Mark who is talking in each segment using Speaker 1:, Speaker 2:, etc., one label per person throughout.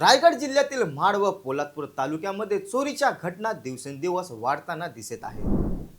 Speaker 1: रायगड जिल्ह्यातील माड व पोलादपूर तालुक्यामध्ये चोरीच्या घटना दिवसेंदिवस वाढताना दिसत आहे.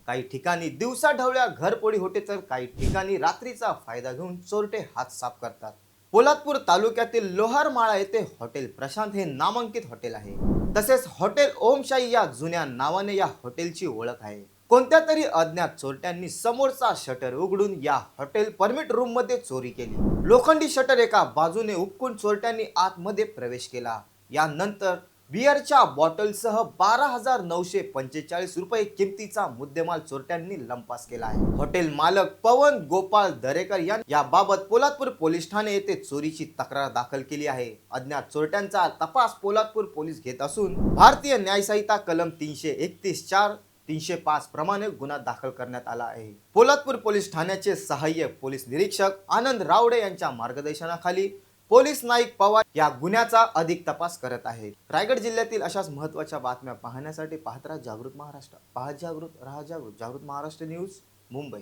Speaker 1: काही ठिकाणी दिवसा ढवळ्या घरपोडी होते तर काही ठिकाणी रात्रीचा फायदा घेऊन चोरटे हात साफ करतात. पोलादपूर तालुक्यातील लोहारमाळा येथे हॉटेल प्रशांत हे नामांकित हॉटेल आहे. तसेच हॉटेल ओमशाही या जुन्या नावाने या हॉटेलची ओळख आहे. कोणत्या तरी अज्ञात चोरट्यांनी समोरचा शटर उघडून या हॉटेल परमिट रूममध्ये चोरी केली. लोखंडी शटर एका बाजूने उपकून चोरट्यांनी आतमध्ये प्रवेश केला. यानंतर बिअरच्या बॉटलसह बारा हजार नऊशे पंचेचाळीस रुपये किमतीचा मुद्देमाल चोरट्यांनी लंपास केला आहे. हॉटेल मालक पवन गोपाळ दरेकर यांनी याबाबत पोलादपूर पोलीस ठाणे येथे चोरीची तक्रार दाखल केली आहे. अज्ञात चोरट्यांचा तपास पोलादपूर पोलीस घेत असून भारतीय न्यायसंहिता कलम तीनशे एकतीस चार तीनशे पाच प्रमाणे गुन्हा दाखल करण्यात आला आहे. पोलादपूर पोलीस ठाण्याचे सहाय्यक पोलीस निरीक्षक आनंद रावडे यांच्या मार्गदर्शनाखाली पोलीस नाईक पवार या गुन्ह्याचा अधिक तपास करत आहेत. रायगड जिल्ह्यातील अशाच महत्त्वाच्या बातम्या पाहण्यासाठी पाहत राहा जागृत महाराष्ट्र. पाहत जागृत राहा जागृत. जागृत महाराष्ट्र न्यूज मुंबई.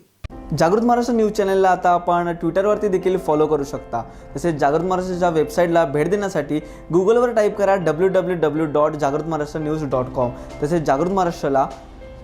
Speaker 2: जागृत महाराष्ट्र न्यूज चॅनलला आता आपण ट्विटरवरती देखील फॉलो करू शकता. तसेच जागृत महाराष्ट्राच्या वेबसाईटला भेट देण्यासाठी गुगलवर टाईप करा डब्ल्यू डब्ल्यू डब्ल्यू डॉट जागृत महाराष्ट्र न्यूज डॉट कॉम तसेच जागृत महाराष्ट्राला